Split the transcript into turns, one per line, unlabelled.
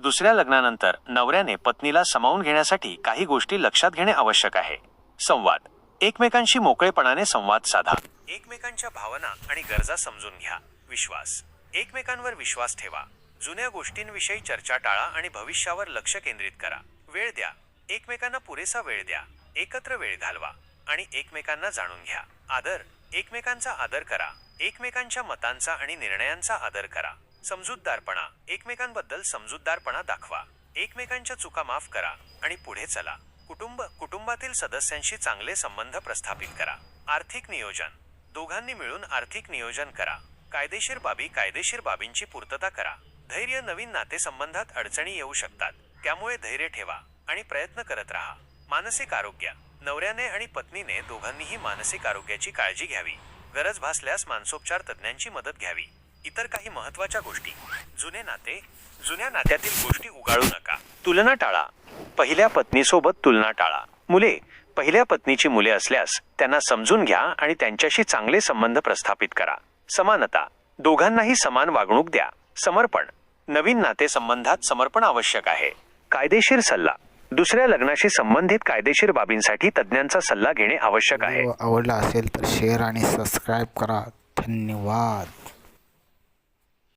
दुसऱ्या लग्नानंतर नवऱ्याने पत्नीला समावून घेण्यासाठी काही गोष्टी लक्षात घेणे आवश्यक आहे. संवाद. एकमेकांशी मोकळेपणाने संवाद साधा. एकमेकांच्या भावना आणि गरजा समजून घ्या. विश्वास. एकमेकांवर विश्वास ठेवा. जुन्या गोष्टींविषयी चर्चा टाळा आणि भविष्यावर लक्ष केंद्रित करा. वेळ द्या. एकमेकांना पुरेसा वेळ द्या. एकत्र वेळ घालवा आणि एकमेकांना जाणून घ्या. आदर. एकमेकांचा आदर करा. एकमेकांच्या मतांचा आणि निर्णयांचा आदर करा. समजूतदारपणा. एकमेकांबद्दल समजूतदारपणा दाखवा. एकमेकांच्या चुका माफ करा आणि पुढे चला. कुटुंब कुटुंबातील सदस्यांशी चांगले संबंध प्रस्थापित करा. आर्थिक नियोजन. दोघांनी मिळून आर्थिक नियोजन करा. कायदेशीर बाबी कायदेशीर बाबींची पूर्तता करा. धैर्य नवीन नातेसंबंधात अडचणी येऊ शकतात. त्यामुळे धैर्य ठेवा आणि प्रयत्न करत राहा. मानसिक आरोग्य. नवऱ्याने आणि पत्नीने दोघांनीही मानसिक आरोग्याची काळजी घ्यावी. गरज भासल्यास मानसोपचार तज्ज्ञांची मदत घ्यावी. इतर काही महत्त्वाच्या गोष्टी. जुने नाते जुन्या नात्यातील गोष्टी उगाळू नका. तुलना टाळा. पहिल्या पत्नीसोबत तुलना टाळा. मुले पहिल्या पत्नीची मुले असल्यास त्यांना समजून घ्या आणि त्यांच्याशी चांगले संबंध प्रस्थापित करा. समानता. दोघांनाही समान वागणूक द्या. समर्पण. नवीन नातेसंबंधात समर्पण आवश्यक आहे. कायदेशीर सल्ला. दुसऱ्या लग्नाशी संबंधित कायदेशीर बाबींसाठी तज्ज्ञांचा सल्ला घेणे आवश्यक आहे.
आवडला असेल तर शेअर आणि सबस्क्राईब करा. धन्यवाद.